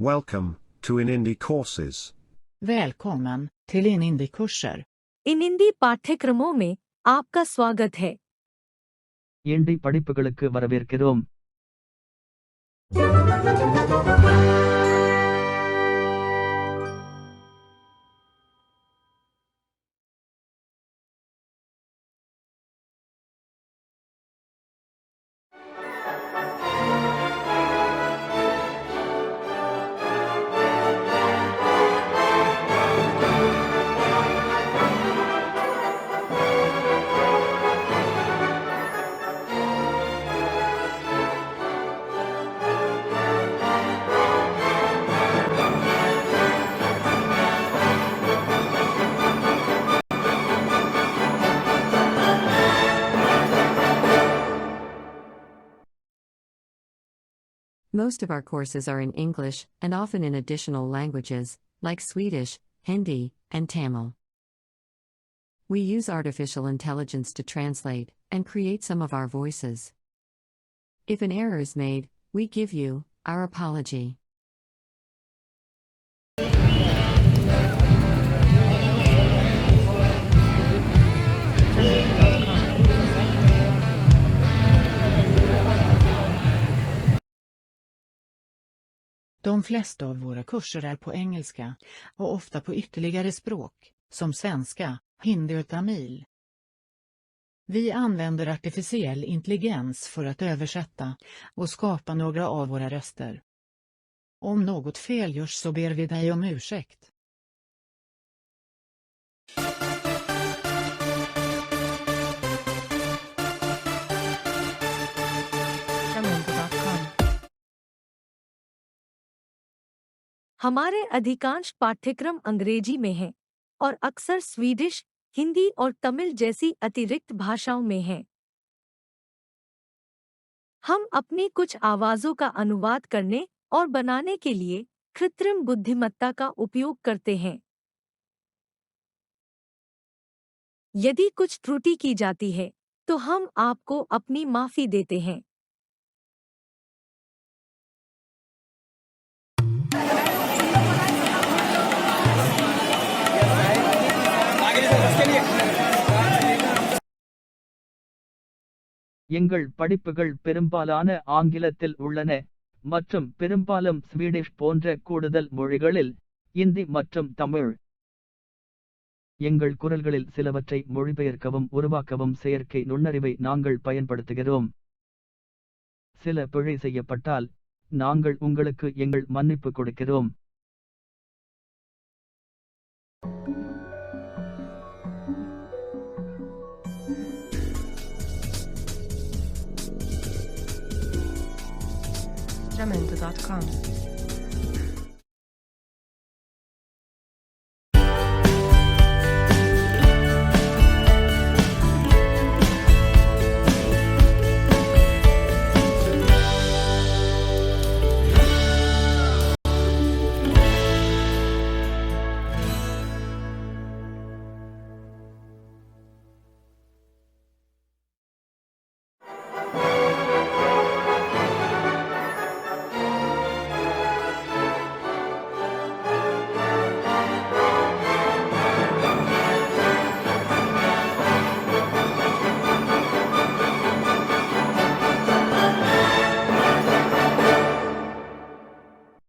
Welcome to In Indie Courses. Välkommen till Inindi-kurser. इन हिंदी पाठ्यक्रमों में आपका स्वागत है ஏண்டி படிப்புகளுக்கு வரவேற்கிறோம் Most of our courses are in English and often in additional languages, like Swedish, Hindi, and Tamil. We use artificial intelligence to translate and create some of our voices. If an error is made, we give you our apology. De flesta av våra kurser är på engelska och ofta på ytterligare språk, som svenska, hindi och tamil. Vi använder artificiell intelligens för att översätta och skapa några av våra röster. Om något fel görs så ber vi dig om ursäkt. हमारे अधिकांश पाठ्यक्रम अंग्रेज़ी में हैं और अक्सर Swedish, Hindi और तमिल जैसी अतिरिक्त भाषाओं में हैं। हम अपनी कुछ आवाज़ों का अनुवाद करने और बनाने के लिए कृत्रिम बुद्धिमत्ता का उपयोग करते हैं। यदि कुछ त्रुटि की जाती है तो हम आपको अपनी माफ़ी देते हैं। எங்கள் படிப்புகள் பெரும்பாலான ஆங்கிலத்தில் உள்ளன மற்றும் பெரும்பாலும் ஸ்வீடிஷ் போன்ற கூடுதல் மொழிகளில் இந்தி மற்றும் தமிழ். எங்கள் குரல்களில் சிலவற்றை மொழிபெயர்க்கவும் உருவாக்கவும் செயற்கை நுண்ணறிவை நாங்கள் பயன்படுத்துகிறோம். சில பிழை செய்யப்பட்டால் நாங்கள் உங்களுக்கு எங்கள் மன்னிப்பு கொடுக்கிறோம். instrumental.com.